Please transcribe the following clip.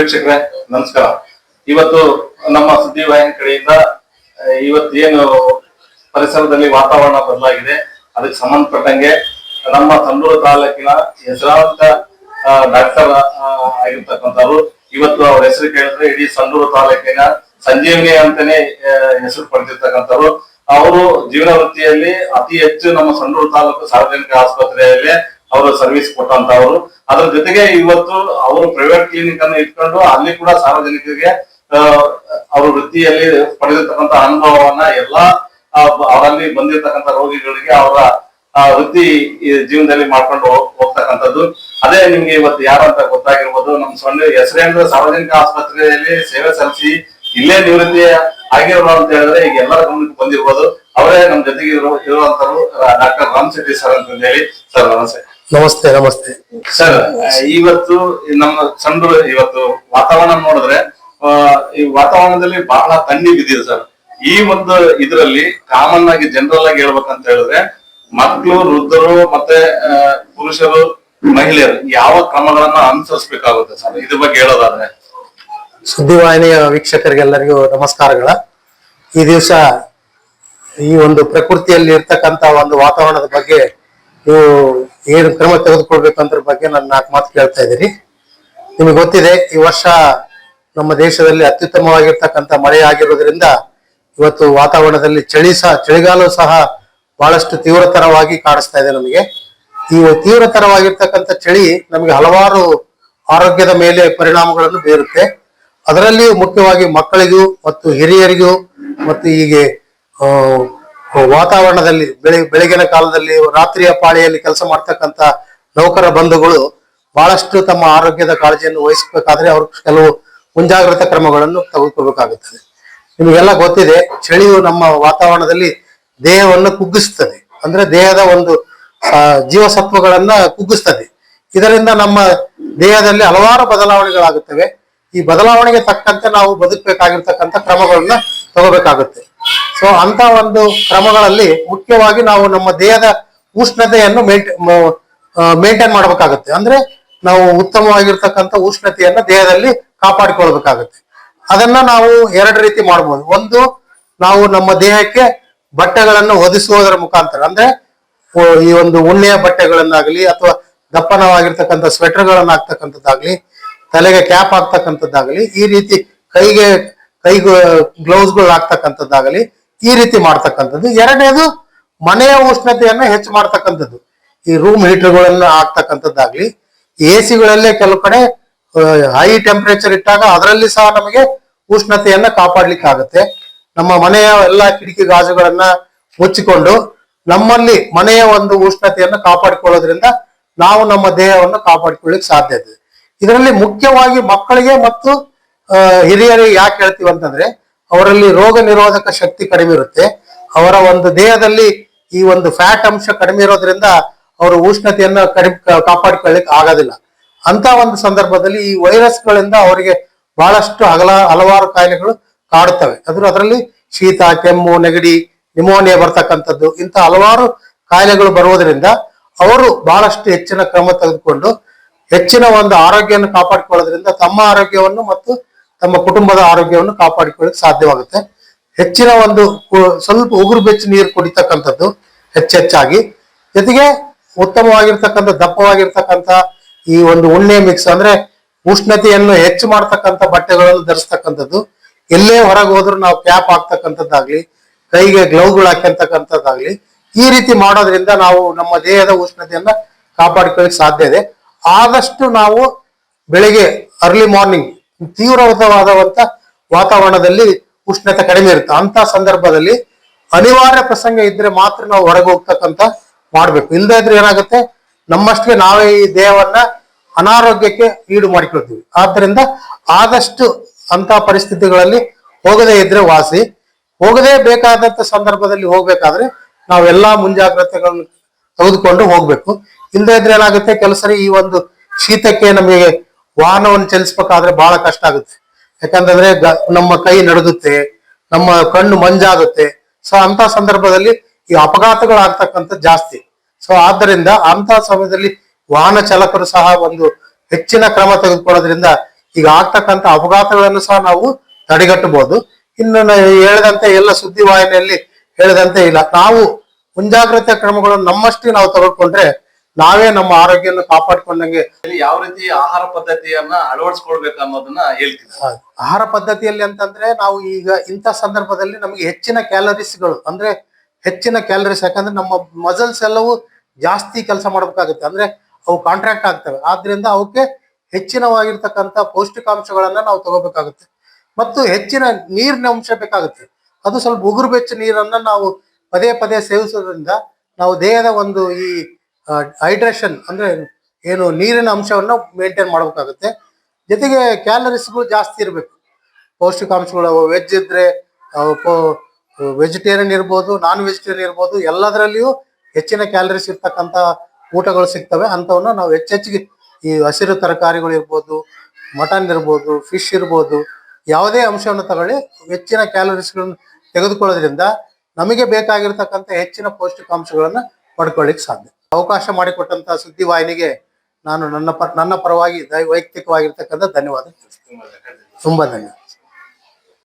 ವೀಕ್ಷಕರೇ, ನಮಸ್ಕಾರ. ಇವತ್ತು ನಮ್ಮ ಸುದ್ದಿವಾಹಿನಿ ಕಡೆಯಿಂದ ಇವತ್ತು ಏನು ಪರಿಸರದಲ್ಲಿ ವಾತಾವರಣ ಬದಲಾಗಿದೆ, ಅದಕ್ಕೆ ಸಂಬಂಧಪಟ್ಟಂಗೆ ನಮ್ಮ ಸಂಡೂರು ತಾಲೂಕಿನ ಹೆಸರಾಂತ ಡಾಕ್ಟರ್ ಆಗಿರ್ತಕ್ಕಂಥವ್ರು. ಇವತ್ತು ಅವ್ರ ಹೆಸರು ಕೇಳಿದ್ರೆ ಇಡೀ ಸಂಡೂರು ತಾಲೂಕಿನ ಸಂಜೀವಿನಿ ಅಂತಾನೆ ಹೆಸರು ಪಡೆದಿರ್ತಕ್ಕಂಥವ್ರು. ಅವರು ಜೀವನ ವೃತ್ತಿಯಲ್ಲಿ ಅತಿ ಹೆಚ್ಚು ನಮ್ಮ ಸಂಡೂರು ತಾಲೂಕು ಸಾರ್ವಜನಿಕ ಆಸ್ಪತ್ರೆಯಲ್ಲಿ ಅವರು ಸರ್ವಿಸ್ ಕೊಟ್ಟಂತವ್ರು. ಅದ್ರ ಜೊತೆಗೆ ಇವತ್ತು ಅವರು ಪ್ರೈವೇಟ್ ಕ್ಲಿನಿಕ್ ಅನ್ನು ಇಟ್ಕೊಂಡು ಅಲ್ಲಿ ಕೂಡ ಸಾರ್ವಜನಿಕರಿಗೆ ಅವ್ರ ವೃತ್ತಿಯಲ್ಲಿ ಪಡೆದಿರ್ತಕ್ಕಂತ ಅನುಭವವನ್ನ ಎಲ್ಲಾ ಅವರಲ್ಲಿ ಬಂದಿರತಕ್ಕಂತ ರೋಗಿಗಳಿಗೆ ಅವರ ವೃತ್ತಿ ಜೀವನದಲ್ಲಿ ಮಾಡ್ಕೊಂಡು ಹೋಗ್- ಹೋಗ್ತಕ್ಕಂಥದ್ದು. ಅದೇ ನಿಮ್ಗೆ ಇವತ್ತು ಯಾರು ಅಂತ ಗೊತ್ತಾಗಿರ್ಬೋದು. ನಮ್ಮ ಸೊನ್ನೆ ಹೆಸರೇಂದ್ರ ಸಾರ್ವಜನಿಕ ಆಸ್ಪತ್ರೆಯಲ್ಲಿ ಸೇವೆ ಸಲ್ಲಿಸಿ ಇಲ್ಲೇ ನಿವೃತ್ತಿ ಆಗಿರೋರು ಅಂತ ಹೇಳಿದ್ರೆ ಈಗ ಎಲ್ಲರ ಗಮನಕ್ಕೆ ಬಂದಿರ್ಬೋದು. ಅವರೇ ನಮ್ಮ ಜೊತೆಗೆ ಇರೋ ಇರುವಂತರು ಡಾಕ್ಟರ್ ರಾಮ್ ಶೆಟ್ಟಿ ಸರ್ ಅಂತ ಹೇಳಿ ಸರ್, ನಮಸ್ತೆ. ನಮಸ್ತೆ ನಮಸ್ತೆ. ಸರ್ ಇವತ್ತು ನಮ್ಮ ಸಂಡೂರು ಇವತ್ತು ವಾತಾವರಣ ನೋಡಿದ್ರೆ ಈ ವಾತಾವರಣದಲ್ಲಿ ಬಹಳ ತಣ್ಣಿ ಬಿದ್ದಿದೆ ಸರ್. ಈ ಒಂದು ಇದರಲ್ಲಿ ಕಾಮನ್ ಆಗಿ ಜನರಲ್ ಆಗಿ ಹೇಳ್ಬೇಕಂತ ಹೇಳಿದ್ರೆ ಮಕ್ಕಳು ವೃದ್ಧರು ಮತ್ತೆ ಪುರುಷರು ಮಹಿಳೆಯರು ಯಾವ ಕ್ರಮಗಳನ್ನ ಅನುಸರಿಸಬೇಕಾಗುತ್ತೆ ಸರ್? ಇದ್ರ ಬಗ್ಗೆ ಹೇಳೋದಾದ್ರೆ. ಸುದ್ದಿವಾಹಿನಿಯ ವೀಕ್ಷಕರಿಗೆಲ್ಲರಿಗೂ ನಮಸ್ಕಾರಗಳ. ಈ ದಿವಸ ಈ ಒಂದು ಪ್ರಕೃತಿಯಲ್ಲಿ ಇರ್ತಕ್ಕಂತ ಒಂದು ವಾತಾವರಣದ ಬಗ್ಗೆ ನೀವು ಏನು ಕ್ರಮ ತೆಗೆದುಕೊಳ್ಬೇಕಂದ್ರ ಬಗ್ಗೆ ನಾನು ನಾಲ್ಕು ಮಾತು ಕೇಳ್ತಾ ಇದ್ದೀರಿ ನಿಮಗೆ ಗೊತ್ತಿದೆ, ಈ ವರ್ಷ ನಮ್ಮ ದೇಶದಲ್ಲಿ ಅತ್ಯುತ್ತಮವಾಗಿರ್ತಕ್ಕಂಥ ಮಳೆ ಆಗಿರೋದ್ರಿಂದ ಇವತ್ತು ವಾತಾವರಣದಲ್ಲಿ ಚಳಿ ಸಹ ಚಳಿಗಾಲ ಸಹ ಬಹಳಷ್ಟು ತೀವ್ರತರವಾಗಿ ಕಾಣಿಸ್ತಾ ಇದೆ ನಮಗೆ. ಈ ತೀವ್ರತರವಾಗಿರ್ತಕ್ಕಂಥ ಚಳಿ ನಮಗೆ ಹಲವಾರು ಆರೋಗ್ಯದ ಮೇಲೆ ಪರಿಣಾಮಗಳನ್ನು ಬೀರುತ್ತೆ. ಅದರಲ್ಲಿಯೂ ಮುಖ್ಯವಾಗಿ ಮಕ್ಕಳಿಗೂ ಮತ್ತು ಹಿರಿಯರಿಗೂ ಮತ್ತು ಹೀಗೆ ವಾತಾವರಣದಲ್ಲಿ, ಬೆಳಿ, ಬೆಳಗಿನ ಕಾಲದಲ್ಲಿ, ರಾತ್ರಿಯ ಪಾಳಿಯಲ್ಲಿ ಕೆಲಸ ಮಾಡ್ತಕ್ಕಂತ ನೌಕರ ಬಂಧುಗಳು ಬಹಳಷ್ಟು ತಮ್ಮ ಆರೋಗ್ಯದ ಕಾಳಜಿಯನ್ನು ವಹಿಸಬೇಕಾದ್ರೆ ಅವರು ಕೆಲವು ಮುಂಜಾಗ್ರತಾ ಕ್ರಮಗಳನ್ನು ತೆಗೆದುಕೊಳ್ಬೇಕಾಗುತ್ತದೆ. ನಿಮಗೆಲ್ಲ ಗೊತ್ತಿದೆ, ಚಳಿಯು ನಮ್ಮ ವಾತಾವರಣದಲ್ಲಿ ದೇಹವನ್ನು ಕುಗ್ಗಿಸ್ತದೆ ಅಂದ್ರೆ ದೇಹದ ಒಂದು ಜೀವಸತ್ವಗಳನ್ನ ಕುಗ್ಗಿಸ್ತದೆ. ಇದರಿಂದ ನಮ್ಮ ದೇಹದಲ್ಲಿ ಹಲವಾರು ಬದಲಾವಣೆಗಳಾಗುತ್ತವೆ. ಈ ಬದಲಾವಣೆಗೆ ತಕ್ಕಂತೆ ನಾವು ಬದುಕಬೇಕಾಗಿರ್ತಕ್ಕಂಥ ಕ್ರಮಗಳನ್ನ ತಗೋಬೇಕಾಗುತ್ತೆ. ಸೊ ಅಂತ ಒಂದು ಕ್ರಮಗಳಲ್ಲಿ ಮುಖ್ಯವಾಗಿ ನಾವು ನಮ್ಮ ದೇಹದ ಉಷ್ಣತೆಯನ್ನು ಮೇಂಟೈನ್ ಮಾಡಬೇಕಾಗುತ್ತೆ. ಅಂದ್ರೆ ನಾವು ಉತ್ತಮವಾಗಿರ್ತಕ್ಕಂಥ ಉಷ್ಣತೆಯನ್ನ ದೇಹದಲ್ಲಿ ಕಾಪಾಡಿಕೊಳ್ಬೇಕಾಗುತ್ತೆ. ಅದನ್ನ ನಾವು ಎರಡು ರೀತಿ ಮಾಡ್ಬೋದು. ಒಂದು, ನಾವು ನಮ್ಮ ದೇಹಕ್ಕೆ ಬಟ್ಟೆಗಳನ್ನು ಒದಿಸುವುದರ ಮುಖಾಂತರ. ಅಂದ್ರೆ ಈ ಒಂದು ಉಣ್ಣೆಯ ಬಟ್ಟೆಗಳನ್ನಾಗಲಿ ಅಥವಾ ದಪ್ಪನವಾಗಿರ್ತಕ್ಕಂಥ ಸ್ವೆಟರ್ಗಳನ್ನ ಹಾಕ್ತಕ್ಕಂಥದ್ದಾಗ್ಲಿ ತಲೆಗೆ ಕ್ಯಾಪ್ ಹಾಕ್ತಕ್ಕಂಥದ್ದಾಗಲಿ ಈ ರೀತಿ ಕೈಗೆ ಕೈ ಗ್ಲೌಸ್ಗಳು ಹಾಕ್ತಕ್ಕಂಥದ್ದಾಗಲಿ, ಈ ರೀತಿ ಮಾಡ್ತಕ್ಕಂಥದ್ದು. ಎರಡನೇದು, ಮನೆಯ ಉಷ್ಣತೆಯನ್ನು ಹೆಚ್ಚು ಮಾಡ್ತಕ್ಕಂಥದ್ದು. ಈ ರೂಮ್ ಹೀಟರ್ಗಳನ್ನು ಹಾಕ್ತಕ್ಕಂಥದ್ದಾಗ್ಲಿ ಎ ಸಿಗಳಲ್ಲೇ ಕೆಲವು ಕಡೆ ಹೈ ಟೆಂಪರೇಚರ್ ಇಟ್ಟಾಗ ಅದರಲ್ಲಿ ಸಹ ನಮಗೆ ಉಷ್ಣತೆಯನ್ನ ಕಾಪಾಡ್ಲಿಕ್ಕೆ ಆಗುತ್ತೆ. ನಮ್ಮ ಮನೆಯ ಎಲ್ಲಾ ಕಿಟಕಿ ಗಾಜುಗಳನ್ನ ಮುಚ್ಚಿಕೊಂಡು, ನಮ್ಮಲ್ಲಿ ಮನೆಯ ಒಂದು ಉಷ್ಣತೆಯನ್ನು ಕಾಪಾಡಿಕೊಳ್ಳೋದ್ರಿಂದ ನಾವು ನಮ್ಮ ದೇಹವನ್ನು ಕಾಪಾಡಿಕೊಳ್ಳಿಕ್ ಸಾಧ್ಯ ಇದೆ. ಇದರಲ್ಲಿ ಮುಖ್ಯವಾಗಿ ಮಕ್ಕಳಿಗೆ ಮತ್ತು ಹಿರಿಯರಿಗೆ ಯಾಕೆ ಹೇಳ್ತೀವಿ ಅಂತಂದ್ರೆ, ಅವರಲ್ಲಿ ರೋಗ ನಿರೋಧಕ ಶಕ್ತಿ ಕಡಿಮೆ ಇರುತ್ತೆ. ಅವರ ಒಂದು ದೇಹದಲ್ಲಿ ಈ ಒಂದು ಫ್ಯಾಟ್ ಅಂಶ ಕಡಿಮೆ ಇರೋದ್ರಿಂದ ಅವರು ಉಷ್ಣತೆಯನ್ನ ಕಡಿಮೆ ಕಾಪಾಡಿಕೊಳ್ಳಿಕ್ ಆಗೋದಿಲ್ಲ. ಅಂತ ಒಂದು ಸಂದರ್ಭದಲ್ಲಿ ಈ ವೈರಸ್ಗಳಿಂದ ಅವರಿಗೆ ಬಹಳಷ್ಟು ಹಗಲ, ಹಲವಾರು ಕಾಯಿಲೆಗಳು ಕಾಡುತ್ತವೆ. ಅದ್ರ ಅದರಲ್ಲಿ ಶೀತ, ಕೆಮ್ಮು, ನೆಗಡಿ ನಿಮೋನಿಯಾ ಬರ್ತಕ್ಕಂಥದ್ದು, ಇಂಥ ಹಲವಾರು ಕಾಯಿಲೆಗಳು ಬರುವುದರಿಂದ ಅವರು ಬಹಳಷ್ಟು ಹೆಚ್ಚಿನ ಕ್ರಮ ತೆಗೆದುಕೊಂಡು ಹೆಚ್ಚಿನ ಒಂದು ಆರೋಗ್ಯವನ್ನು ಕಾಪಾಡಿಕೊಳ್ಳೋದ್ರಿಂದ ತಮ್ಮ ಆರೋಗ್ಯವನ್ನು ಮತ್ತು ತಮ್ಮ ಕುಟುಂಬದ ಆರೋಗ್ಯವನ್ನು ಕಾಪಾಡಿಕೊಳ್ಳಕ್ಕೆ ಸಾಧ್ಯವಾಗುತ್ತೆ. ಹೆಚ್ಚಿನ ಒಂದು ಸ್ವಲ್ಪ ಉಗುರು ಬೆಚ್ಚ ನೀರು ಕುಡಿತಕ್ಕಂಥದ್ದು ಹೆಚ್ಚೆಚ್ಚಾಗಿ ಜೊತೆಗೆ ಉತ್ತಮವಾಗಿರ್ತಕ್ಕಂಥ, ದಪ್ಪವಾಗಿರ್ತಕ್ಕಂಥ ಈ ಒಂದು ಉಣ್ಣೆ ಮಿಕ್ಸ್ ಅಂದ್ರೆ ಉಷ್ಣತೆಯನ್ನು ಹೆಚ್ಚು ಮಾಡ್ತಕ್ಕಂಥ ಬಟ್ಟೆಗಳನ್ನು ಧರಿಸ್ತಕ್ಕಂಥದ್ದು. ಎಲ್ಲೇ ಹೊರಗೆ ಹೋದ್ರೂ ನಾವು ಕ್ಯಾಪ್ ಹಾಕ್ತಕ್ಕಂಥದ್ದಾಗ್ಲಿ, ಕೈಗೆ ಗ್ಲೌಸ್ಗಳು ಹಾಕ್ಯಂತಕ್ಕಂಥದ್ದಾಗ್ಲಿ, ಈ ರೀತಿ ಮಾಡೋದ್ರಿಂದ ನಾವು ನಮ್ಮ ದೇಹದ ಉಷ್ಣತೆಯನ್ನ ಕಾಪಾಡಿಕೊಳ್ಳಿಕ್ ಸಾಧ್ಯ ಇದೆ. ಆದಷ್ಟು ನಾವು ಬೆಳಿಗ್ಗೆ ಅರ್ಲಿ ಮಾರ್ನಿಂಗ್ ತೀವ್ರವಾದವಂತ ವಾತಾವರಣದಲ್ಲಿ ಉಷ್ಣತೆ ಕಡಿಮೆ ಇರುತ್ತೆ. ಅಂತ ಸಂದರ್ಭದಲ್ಲಿ ಅನಿವಾರ್ಯ ಪ್ರಸಂಗ ಇದ್ರೆ ಮಾತ್ರ ನಾವು ಹೊರಗೆ ಹೋಗ್ತಕ್ಕಂತ ಮಾಡ್ಬೇಕು. ಇಲ್ಲದೆ ಇದ್ರೆ ಏನಾಗುತ್ತೆ? ನಮ್ಮಷ್ಟೇ ನಾವೇ ಈ ದೇಹವನ್ನ ಅನಾರೋಗ್ಯಕ್ಕೆ ಈಡು ಮಾಡಿಕೊಳ್ತೀವಿ. ಆದ್ರಿಂದ ಆದಷ್ಟು ಅಂತ ಪರಿಸ್ಥಿತಿಗಳಲ್ಲಿ ಹೋಗದೇ ಇದ್ರೆ ವಾಸಿ. ಹೋಗದೇ ಬೇಕಾದಂತ ಸಂದರ್ಭದಲ್ಲಿ ಹೋಗ್ಬೇಕಾದ್ರೆ ನಾವೆಲ್ಲಾ ಮುಂಜಾಗ್ರತೆಗಳನ್ನು ತೆಗೆದುಕೊಂಡು ಹೋಗ್ಬೇಕು. ಇಲ್ಲದೆ ಇದ್ರೆ ಏನಾಗುತ್ತೆ? ಕೆಲಸರಿ ಈ ಒಂದು ಶೀತಕ್ಕೆ ನಮಗೆ ವಾಹನವನ್ನು ಚಲಿಸ್ಬೇಕಾದ್ರೆ ಬಹಳ ಕಷ್ಟ ಆಗುತ್ತೆ. ಯಾಕಂತಂದ್ರೆ ನಮ್ಮ ಕೈ ನಡುಗುತ್ತೆ, ನಮ್ಮ ಕಣ್ಣು ಮಂಜಾಗುತ್ತೆ. ಸೊ ಅಂತ ಸಂದರ್ಭದಲ್ಲಿ ಈ ಅಪಘಾತಗಳಾಗ್ತಕ್ಕಂಥ ಜಾಸ್ತಿ. ಸೊ ಆದ್ದರಿಂದ ಅಂತ ಸಮಯದಲ್ಲಿ ವಾಹನ ಚಾಲಕರು ಸಹ ಒಂದು ಹೆಚ್ಚಿನ ಕ್ರಮ ತೆಗೆದುಕೊಳ್ಳೋದ್ರಿಂದ ಈಗ ಆಗ್ತಕ್ಕಂಥ ಅಪಘಾತಗಳನ್ನು ಸಹ ನಾವು ತಡೆಗಟ್ಟಬಹುದು. ಇನ್ನು ಹೇಳಿದಂತೆ ಎಲ್ಲ ಸುದ್ದಿವಾಹಿನಿಯಲ್ಲಿ ಹೇಳಿದಂತೆ ಇಲ್ಲ. ನಾವು ಮುಂಜಾಗ್ರತೆ ಕ್ರಮಗಳನ್ನು ನಮ್ಮಷ್ಟೇ ನಾವು ತೆಗೆದುಕೊಂಡ್ರೆ ನಾವೇ ನಮ್ಮ ಆರೋಗ್ಯವನ್ನು ಕಾಪಾಡ್ಕೊಂಡಂಗೆ ಯಾವ ರೀತಿ ಆಹಾರ ಪದ್ಧತಿಯನ್ನ ಅಳವಡಿಸ್ಕೊಳ್ಬೇಕು ಅನ್ನೋದನ್ನ ಹೇಳ್ತೀವಿ ಆಹಾರ ಪದ್ಧತಿಯಲ್ಲಿ ಅಂತಂದ್ರೆ ನಾವು ಈಗ ಇಂಥ ಸಂದರ್ಭದಲ್ಲಿ ನಮಗೆ ಹೆಚ್ಚಿನ ಕ್ಯಾಲರೀಸ್ಗಳು ಅಂದ್ರೆ ಹೆಚ್ಚಿನ ಕ್ಯಾಲರೀಸ್ ಯಾಕಂದ್ರೆ ನಮ್ಮ ಮಸಲ್ಸ್ ಎಲ್ಲವೂ ಜಾಸ್ತಿ ಕೆಲಸ ಮಾಡಬೇಕಾಗುತ್ತೆ. ಅಂದ್ರೆ ಅವು ಕಾಂಟ್ರಾಕ್ಟ್ ಆಗ್ತವೆ. ಆದ್ರಿಂದ ಅವಕ್ಕೆ ಹೆಚ್ಚಿನವಾಗಿರ್ತಕ್ಕಂಥ ಪೌಷ್ಟಿಕಾಂಶಗಳನ್ನ ನಾವು ತಗೋಬೇಕಾಗುತ್ತೆ. ಮತ್ತು ಹೆಚ್ಚಿನ ನೀರಿನ ಅಂಶ ಬೇಕಾಗುತ್ತೆ. ಅದು ಸ್ವಲ್ಪ ಉಗುರು ಬೆಚ್ಚ ನೀರನ್ನ ನಾವು ಪದೇ ಪದೇ ಸೇವಿಸೋದ್ರಿಂದ ನಾವು ದೇಹದ ಒಂದು ಈ ಹೈಡ್ರೇಷನ್ ಅಂದ್ರೆ ಏನು ನೀರಿನ ಅಂಶವನ್ನು ಮೇಂಟೈನ್ ಮಾಡಬೇಕಾಗುತ್ತೆ. ಜೊತೆಗೆ ಕ್ಯಾಲರೀಸ್ಗಳು ಜಾಸ್ತಿ ಇರಬೇಕು. ಪೌಷ್ಟಿಕಾಂಶಗಳು ವೆಜ್ ಇದ್ರೆ ವೆಜಿಟೇರಿಯನ್ ಇರ್ಬೋದು ನಾನ್ ವೆಜಿಟೇರಿಯನ್ ಇರ್ಬೋದು, ಎಲ್ಲದರಲ್ಲಿಯೂ ಹೆಚ್ಚಿನ ಕ್ಯಾಲರೀಸ್ ಇರ್ತಕ್ಕಂಥ ಊಟಗಳು ಸಿಗ್ತವೆ. ಅಂಥವನ್ನ ನಾವು ಹೆಚ್ಚೆಚ್ಚಿಗೆ ಈ ಹಸಿರು ತರಕಾರಿಗಳು ಇರ್ಬೋದು ಮಟನ್ ಇರ್ಬೋದು ಫಿಶ್ ಇರ್ಬೋದು, ಯಾವುದೇ ಅಂಶವನ್ನು ತಗೊಳ್ಳಿ ಹೆಚ್ಚಿನ ಕ್ಯಾಲರೀಸ್ಗಳನ್ನು ತೆಗೆದುಕೊಳ್ಳೋದ್ರಿಂದ ನಮಗೆ ಬೇಕಾಗಿರ್ತಕ್ಕಂಥ ಹೆಚ್ಚಿನ ಪೌಷ್ಟಿಕಾಂಶಗಳನ್ನ ಪಡ್ಕೊಳ್ಳಿಕ್ಕೆ ಸಾಧ್ಯ. ಅವಕಾಶ ಮಾಡಿಕೊಟ್ಟಂತ ಸುದ್ದಿವಾಹಿನಿಗೆ ನಾನು ನನ್ನ ಪರ ನನ್ನ ಪರವಾಗಿ ವೈಯಕ್ತಿಕವಾಗಿರ್ತಕ್ಕಂಥ ಧನ್ಯವಾದ. ತುಂಬಾ ಧನ್ಯವಾದ